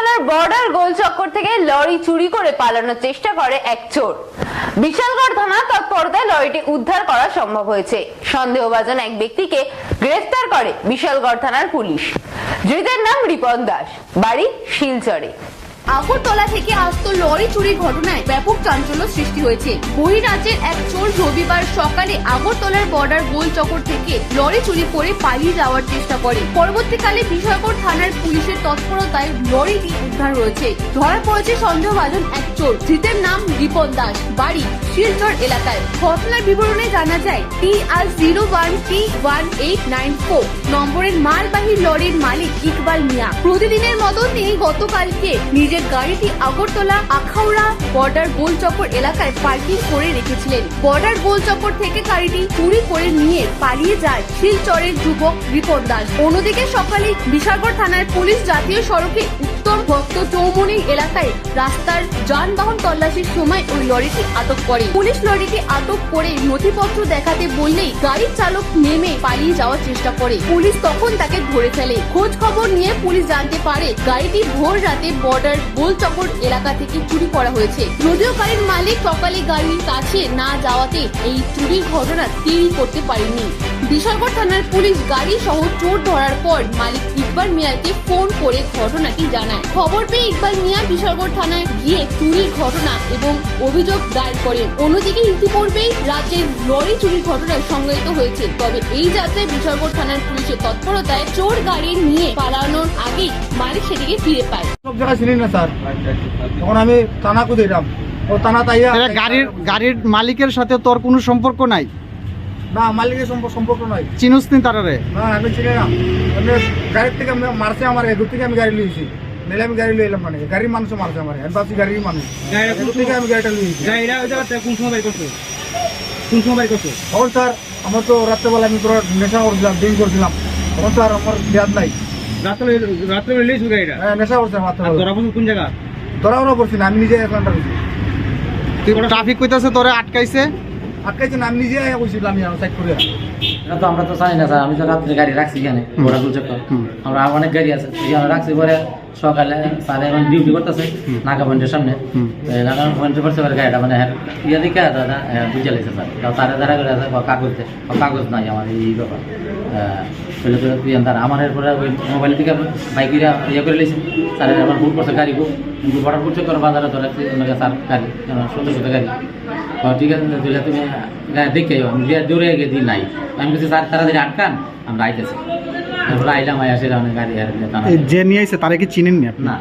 আগরতলার বর্ডার গোল চক্কর থেকে লরি চুরি করে পালানোর চেষ্টা করে এক চোর। বিশালগড় থানা তৎপরতায় লরিটি উদ্ধার করা সম্ভব হয়েছে। সন্দেহভাজন এক ব্যক্তিকে গ্রেফতার করে বিশালগড় থানার পুলিশ। ধৃতের নাম রিপন দাস, বাড়ি শিলচরে। আগরতলা থেকে আসত লরি চুরির ঘটনায় ব্যাপক চাঞ্চল্য সৃষ্টি হয়েছে। বহিরাজ্যের এক চোর রবিবার সকালে আগরতলার বর্ডার গোল চকর থেকে লরি চুরি করে পালিয়ে যাওয়ার চেষ্টা করে। পরবর্তীকালে বিষয়কর থানার পুলিশের তৎপরতায় লরিটি উদ্ধার হয়েছে। ধরা পড়েছে সন্দেহভাজন এক চোর। ধৃতের নাম রিপন দাস। বাড়ি শিলচর এলাকায়। ঘটনার বিবরণে জানা যায় T R zero one T one eight nine four নম্বরের মালবাহী লরির মালিক ইকবাল মিয়া। প্রতিদিনের মতো তিনি গতকালকে নিজের গাড়িটি আগরতলা আখাউড়া বর্ডার গোল এলাকায় পার্কিং করে রেখেছিলেন। বর্ডার গোল থেকে গাড়িটি চুরি করে নিয়ে পালিয়ে যায় শিলচরের যুবক রিপন দাস। অন্যদিকে সকালে বিশালগড় থানার পুলিশ জাতীয় সড়কে উত্তর ভক্ত চৌমনি এলাকায় রাস্তার যানবাহন তল্লাশির সময় ওই লরিটি আটক করে। পুলিশ লরিটি আটক করে নথিপত্র দেখাতে বললেই গাড়ির চালক নেমে পালিয়ে যাওয়ার চেষ্টা করে। পুলিশ তখন তাকে ধরে ফেলে। খোঁজ খবর নিয়ে পুলিশ জানতে পারে গাড়িটি ভোর রাতে বর্ডার গোল চক্কর এলাকা থেকে চুরি করা হয়েছে। যদিও গাড়ির মালিক সকালে গাড়ির কাছে না যাওয়াতে এই চুরির ঘটনা দেরি করতে পারেনি বিশালগড় থানার পুলিশ গাড়ি সহ চোর ধরার পর মালিক ইকবাল মিয়াকে ফোন করে ঘটনাটি জানায়। খবর পেয়ে ইকবাল মিয়া বিশালগড় থানায় গিয়ে চুরির ঘটনা এবং অভিযোগ দায়ের করেন। অন্যদিকে ইতিপূর্বেই রাজ্যের লরি চুরির ঘটনায় সংঘটিত হয়েছে। তবে এই যাত্রায় বিশালগড় থানার পুলিশের তৎপরতায় চোর গাড়ি নিয়ে পালানোর আগেই মালিক সেটিকে ফিরে পায়। সব জায়গায় চিনি না স্যার। তখন আমি টানা কুদিলাম ও টানা তাইয়া গাড়ির গাড়ির মালিকের সাথে তোর কোনো সম্পর্ক নাই? না মালিকের সম্প- সম্পর্ক নাই চিনুস নি তারারে? না আমি চিনি না আমি গাড়ির থেকে আমি মারছে আমার এগুর থেকে আমি গাড়ি আমি গাড়ি লই এলাম মানে গাড়ির মানুষ মারছে আমার আমি ভাবছি গাড়ির মানুষ এগুর থেকে আমি গাড়িটা লইছি। গাড়িটা কোন সময় বাই করছ? কোন সময় বাই করছ? তখন স্যার আমার তো রাত্রেবেলা আমি পুরো নেশা করছিলাম ড্রিঙ্ক করছিলাম। তখন স্যার আমার ইয়াদ নাই। রাত্রে রাত্রে রিলিজ গাড়িটা? হ্যাঁ, নেশা করছিলাম আর রাত্রেবেলা ধরা পড়ছো কোন জায়গা? ধরাও করছি না আমি নিজে এখানটা ট্রাফিক কইতাছে তোরে আটকাইছে? আটকাইছে না আমি নিজে আমি সাইড করে এটা তো আমরা তো জানি না স্যার আমি তো রাত্রে গাড়ি রাখছি এখানে ঘোড়া গুলচক্কর হুম। আমরা অনেক গাড়ি আছে এখানে রাখছি পরে সকালে স্যার এখন ডিউটি করতেছে নাকা পয়েন্টের সামনে। তো পয়েন্টের করছে এবার গাড়িটা মানে ইয়ে দিকে দাদা বুঝে লাগছে স্যার। তারে দ্বারা করে আছে কাগজ কাগজ নাই আমার এই ব্যাপার। তার আমার এরপরে ওই মোবাইল থেকে বাইক ইয়ে করে লেছি স্যার আমার ভুল করছে গাড়ি খুব কিন্তু ঘোড়া গুলচক্কর বাজারে ধরে ওনাকে স্যার গাড়ি সুন্দর সুন্দর গাড়ি। ঠিক আছে তাহলে তুমি গা- দেখে। আমি গিয়ে দিই নাই। আমি বলছি স্যার তাড়াতাড়ি আটকান। আমরা আইতেছি তারপরে আইলাম আই আসে গাড়ি আর যে নিয়ে আইছে তারা কি চিনেননি আপনি? না।